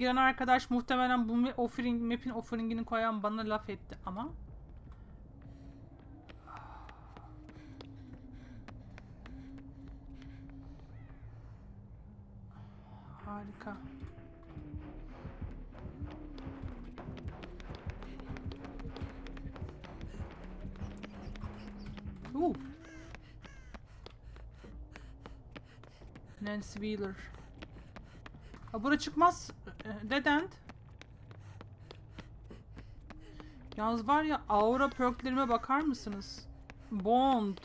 giren arkadaş muhtemelen bu offering, map'in offeringini koyan bana laf etti ama Harika. Ooh. Nancy Wheeler. Ha bura çıkmaz. e, Dead end. Yalnız var ya aura perklerime bakar mısınız? Bond.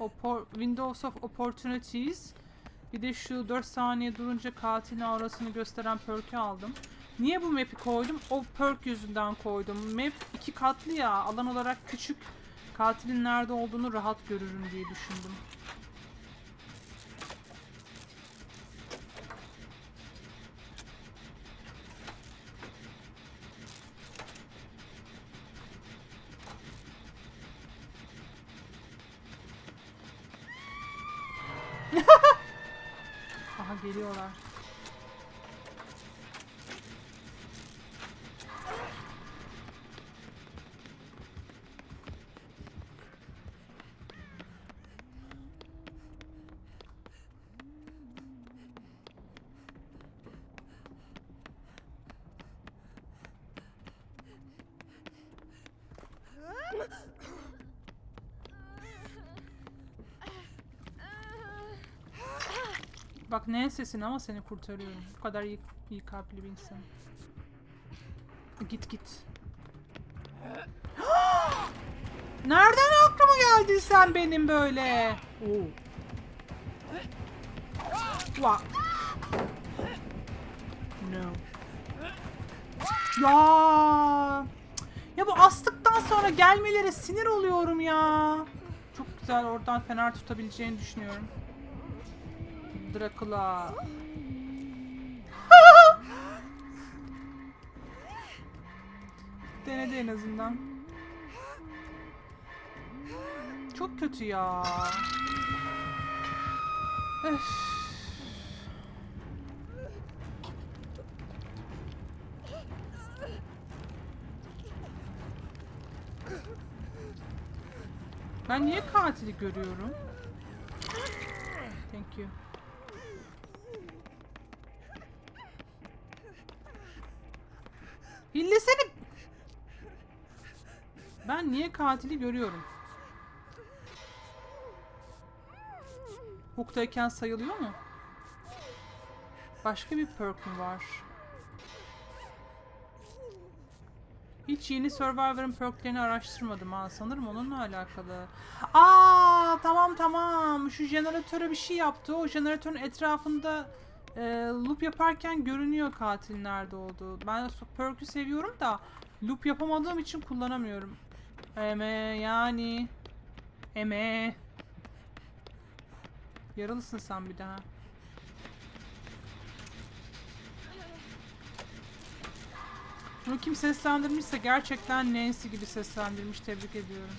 Oppor- Windows of Opportunities. Bir de şu 4 saniye durunca katilin aurasını gösteren perk'ü aldım. Niye bu map'i koydum? O perk yüzünden koydum. Map iki katlı ya. Alan olarak küçük. Katilin nerede olduğunu rahat görürüm diye düşündüm. 第六了。Bak ne sesin ama seni kurtarıyorum. Bu kadar iyi, iyi kalpli bir insan. Git git. Nereden aklıma geldin sen benim böyle? Oo. Wa. No. Ya. Ya bu astıktan sonra gelmelere sinir oluyorum ya. Çok güzel oradan fener tutabileceğini düşünüyorum. Dracula. Denedi en azından. Çok kötü ya. Öf. Ben niye katili görüyorum? Thank you. Hillesene. Ben niye katili görüyorum? Hook'tayken sayılıyor mu? Başka bir perk mü var? Hiç yeni Survivor'ın perklerini araştırmadım ha. Sanırım onunla alakalı. Aa tamam tamam. Şu jeneratöre bir şey yaptı. O jeneratörün etrafında e, loop yaparken görünüyor katil nerede olduğu. Ben perk'ü seviyorum da loop yapamadığım için kullanamıyorum. Eme yani. Eme. Yaralısın sen bir daha. Bunu kim seslendirmişse gerçekten Nancy gibi seslendirmiş. Tebrik ediyorum.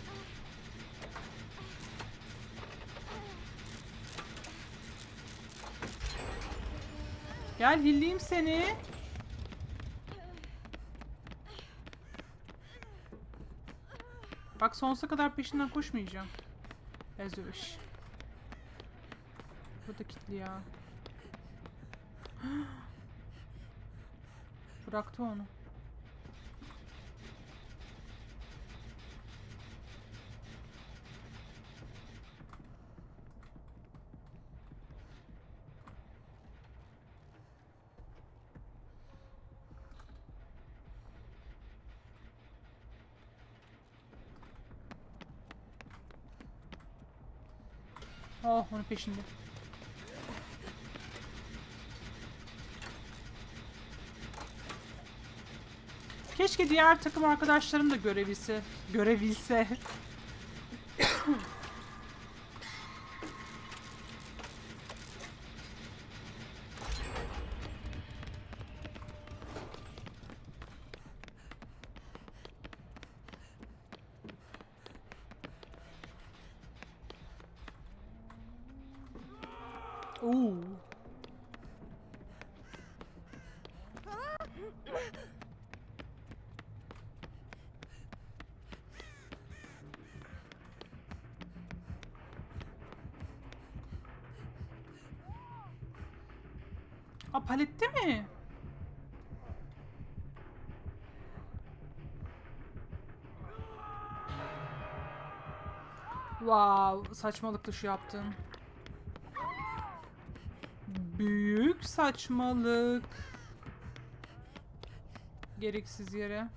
Gel hilleyim seni. Bak sonsuza kadar peşinden koşmayacağım. Ezmiş. Bu da kilitli ya. Bıraktı onu. Oh onun peşinde. Keşke diğer takım arkadaşlarım da görebilse. Görebilse. Oo. Aa palette mi? Wow, saçmalıktı şu yaptığın. Büyük saçmalık. Gereksiz yere.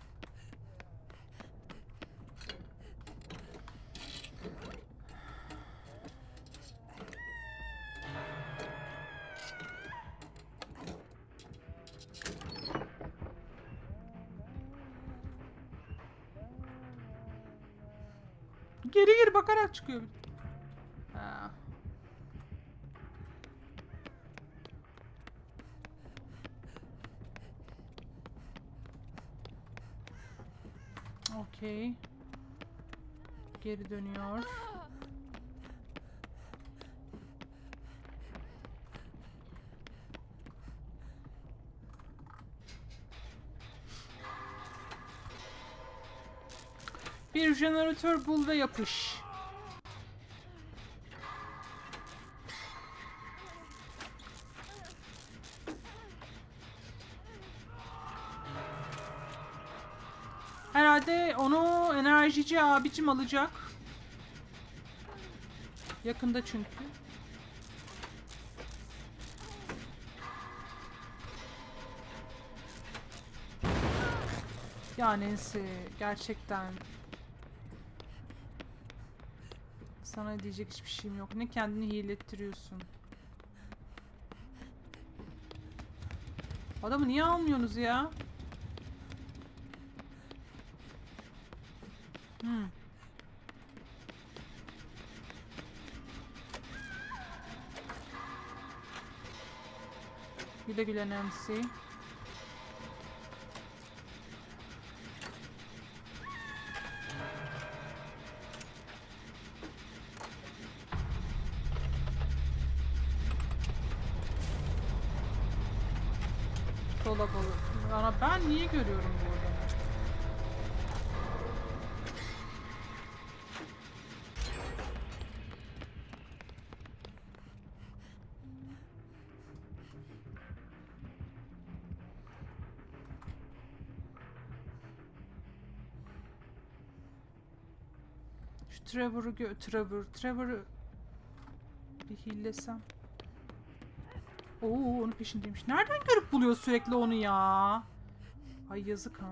Geri geri bakarak çıkıyor. Ha. Okey. Geri dönüyor. Bir jeneratör bul ve yapış. Herhalde onu enerjici abicim alacak. Yakında çünkü. Ya Nancy gerçekten. Sana diyecek hiçbir şeyim yok. Ne kendini hilettiriyorsun. Adamı niye almıyorsunuz ya? Hmm. Güle güle Nancy. Dolap olur. Ana ben niye görüyorum bu Şu Trevor'u gö... Trevor, Trevor'ı bir hillesem. Oo onun peşindeymiş. Nereden görüp buluyor sürekli onu ya? Ay yazık ha.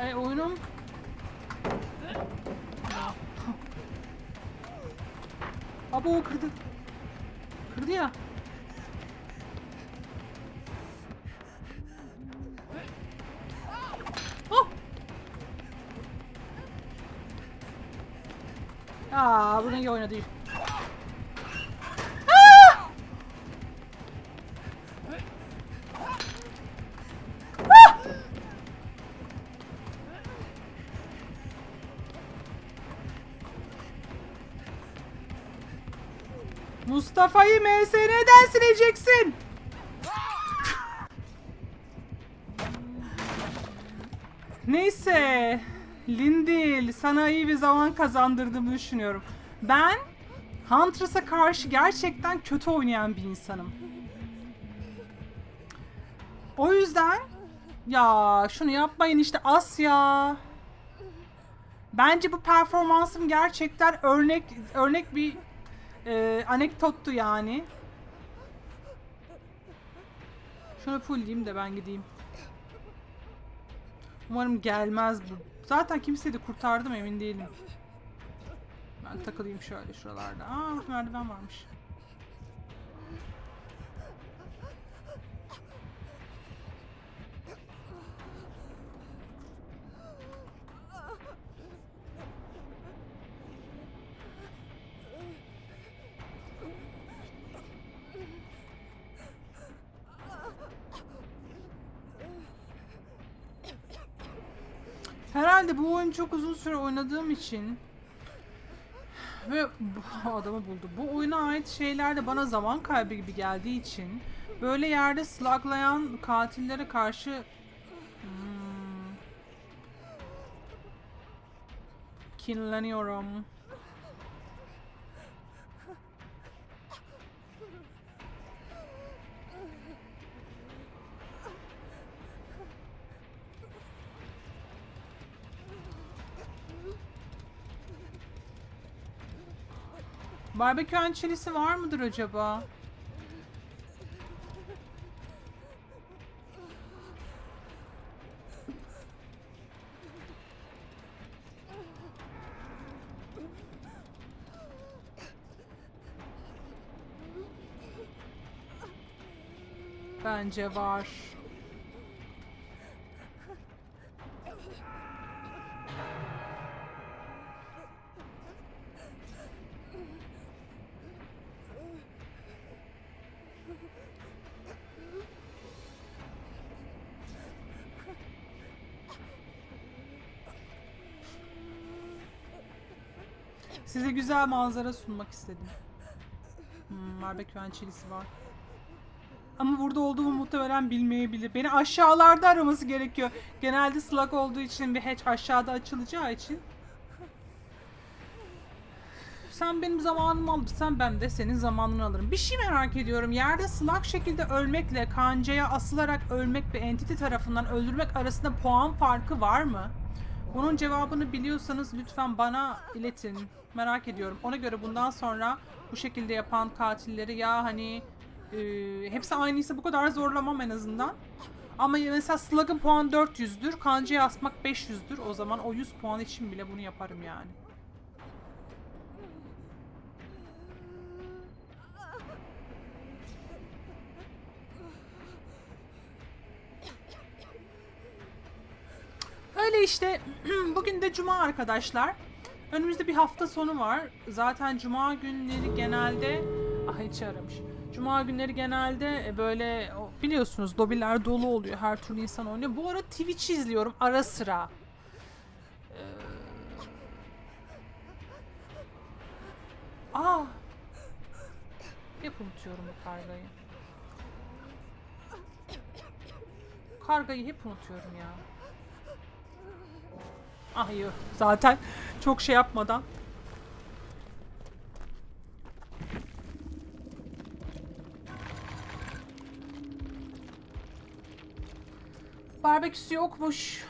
E oyunum... Abo o kırdı. Kırdı ya. Oh! Aa, bunu iyi oynadı. Mustafa'yı MSN'den sileceksin. Neyse. Lindil sana iyi bir zaman kazandırdığımı düşünüyorum. Ben Huntress'a karşı gerçekten kötü oynayan bir insanım. O yüzden ya şunu yapmayın işte Asya. Bence bu performansım gerçekten örnek örnek bir e, anekdottu yani. Şunu full diyeyim de ben gideyim. Umarım gelmez bu. Zaten kimseyi de kurtardım emin değilim. Ben takılayım şöyle şuralarda. Aa merdiven varmış. Herhalde bu oyunu çok uzun süre oynadığım için ve adamı buldu. Bu oyuna ait şeyler de bana zaman kaybı gibi geldiği için böyle yerde sluglayan katillere karşı hmm, kinleniyorum. Barbekü hançerisi var mıdır acaba? Bence var. Size güzel manzara sunmak istedim. Hmm, barbekü hançerisi var. Ama burada olduğumu muhtemelen bilmeyebilir. Beni aşağılarda araması gerekiyor. Genelde slug olduğu için bir hatch aşağıda açılacağı için. Sen benim zamanımı alırsan ben de senin zamanını alırım. Bir şey merak ediyorum. Yerde slug şekilde ölmekle kancaya asılarak ölmek ve entity tarafından öldürmek arasında puan farkı var mı? Bunun cevabını biliyorsanız lütfen bana iletin. Merak ediyorum. Ona göre bundan sonra bu şekilde yapan katilleri ya hani e, hepsi aynıysa bu kadar zorlamam en azından. Ama mesela Slug'ın puan 400'dür. Kancaya asmak 500'dür. O zaman o 100 puan için bile bunu yaparım yani. Öyle işte. Bugün de cuma arkadaşlar. Önümüzde bir hafta sonu var. Zaten cuma günleri genelde... Ah içi aramış. Cuma günleri genelde e, böyle biliyorsunuz lobiler dolu oluyor. Her türlü insan oynuyor. Bu ara Twitch izliyorum ara sıra. Ee... Aa! Hep unutuyorum bu kargayı. Kargayı hep unutuyorum ya. Ah iyi. Zaten çok şey yapmadan. Barbeküsü yokmuş.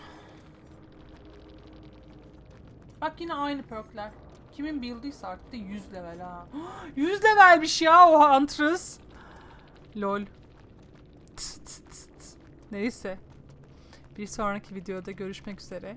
Bak yine aynı perkler. Kimin build'ıysa artık da 100 level ha. 100 levelmiş ya o Huntress. Lol. Tıt tıt tıt. Neyse. Bir sonraki videoda görüşmek üzere.